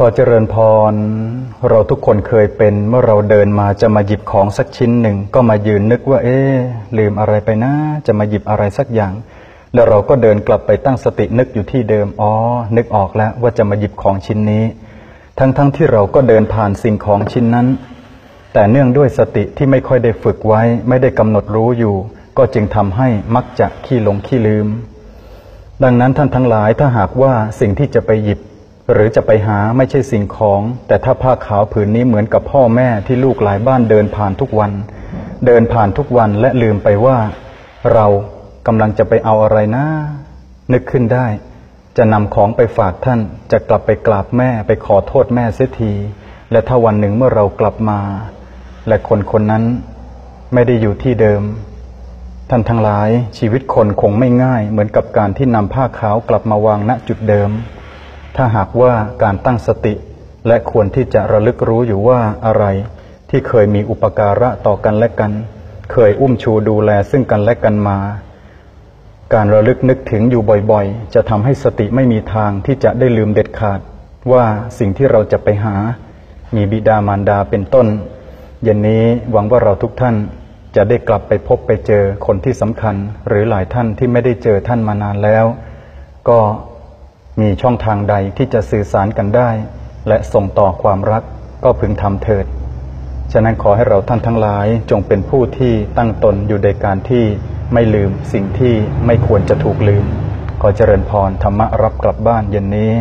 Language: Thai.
ขอเจริญพร เราทุกคนเคยเป็น เมื่อเราเดินมาจะมาหยิบของสักชิ้นหนึ่ง ก็มายืนนึกว่า เอ๊ะลืมอะไรไปนะ จะมาหยิบอะไรสักอย่าง แล้วเราก็เดินกลับไปตั้งสตินึกอยู่ที่เดิม อ๋อ นึกออกแล้วว่าจะมาหยิบของชิ้นนี้ ทั้งๆทที่เราก็เดินผ่านสิ่งของชิ้นนั้น แต่เนื่องด้วยสติที่ไม่ค่อยได้ฝึกไว้ ไม่ได้กำหนดรู้อยู่ ก็จึงทำให้มักจะขี้หลงขี้ลืม ดังนั้นท่านทั้งหลายถ้าหากว่าสิ่งที่จะไปหยิบ หรือจะไปหาไม่ใช่สิ่งของ แต่ถ้าผ้าขาวผืนนี้เหมือนกับพ่อแม่ที่ลูกหลายบ้านเดินผ่านทุกวัน เดินผ่านทุกวันและลืมไปว่า เรากำลังจะไปเอาอะไรนะ นึกขึ้นได้ จะนำของไปฝากท่าน จะกลับไปกราบแม่ไปขอโทษแม่เสียที และถ้าวันหนึ่งเมื่อเรากลับมา และคนคนนั้นไม่ได้อยู่ที่เดิม ท่านทั้งหลายชีวิตคนคงไม่ง่าย เหมือนกับการที่นำผ้าขาวกลับมาวางณจุดเดิม ถ้าหากว่าการตั้งสติ และควรที่จะระลึกรู้อยู่ว่าอะไร ที่เคยมีอุปการะต่อกันและกัน เคยอุ้มชูดูแลซึ่งกันและกันมา การระลึกนึกถึงอยู่บ่อยๆ จะทำให้สติไม่มีทางที่จะได้ลืมเด็ดขาด ว่าสิ่งที่เราจะไปหา มีบิดามารดาเป็นต้น เย็นนี้หวังว่าเราทุกท่านจะได้กลับไปพบไปเจอคนที่สำคัญ หรือหลายท่านที่ไม่ได้เจอท่านมานานแล้ว ก็ มีช่องทางใดที่จะสื่อสารกันได้ และส่งต่อความรักก็พึงทำเถิด ฉะนั้นขอให้เราท่านทั้งหลายจงเป็นผู้ที่ตั้งตนอยู่ในการที่ไม่ลืมสิ่งที่ไม่ควรจะถูกลืม ขอเจริญพรธรรมะรับกลับบ้านเย็นนี้